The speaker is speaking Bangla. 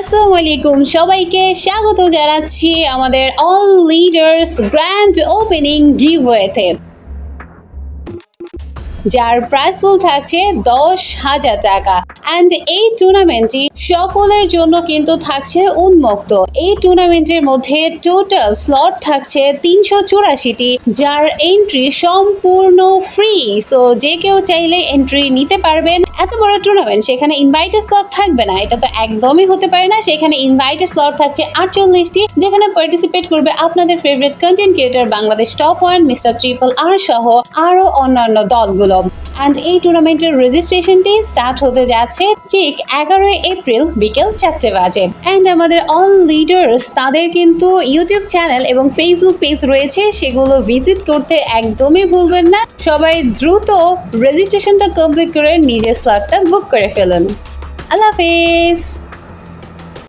আসসালামু আলাইকুম। সবাইকে স্বাগত জানাচ্ছি আমাদের অল লিডার্স গ্র্যান্ড ওপেনিং গিভওয়েতে যার প্রাইস পুল থাকছে দশ হাজার টাকা। অ্যান্ড এই টুর্নামেন্টটি সকলের জন্য কিন্তু থাকছে উন্মুক্ত। এই টুর্নামেন্টের মধ্যে টোটাল স্লট থাকছে তিনশো চুরাশিটি, যার এন্ট্রি সম্পূর্ণ ফ্রি সো যে কেউ চাইলে এন্ট্রি নিতে পারবেন। এত বড় টুর্নামেন্ট সেখানে ইনভাইটেড স্লট থাকবে না। এটা তো একদমই হতে পারে না। সেখানে ইনভাইটেড স্লট থাকছে আটচল্লিশটি, যেখানে পার্টিসিপেট করবে আপনাদের favourite content creator Bangladesh top one mister triple R সহ আরও অন্যান্য দলগুলো। অ্যান্ড এই টুর্নামেন্টের রেজিস্ট্রেশনটি স্টার্ট হতে যাচ্ছে ঠিক এগারোই এপ্রিল বিকেল চারটে বাজে। অ্যান্ড আমাদের অল লিডার্স তাদের কিন্তু ইউটিউব চ্যানেল এবং ফেসবুক পেজ রয়েছে, সেগুলো ভিজিট করতে একদমই ভুলবেন না। সবাই দ্রুত রেজিস্ট্রেশনটা কমপ্লিট করে নিজের স্লটটা বুক করে ফেলুন। আল্লাহ হাফিজ!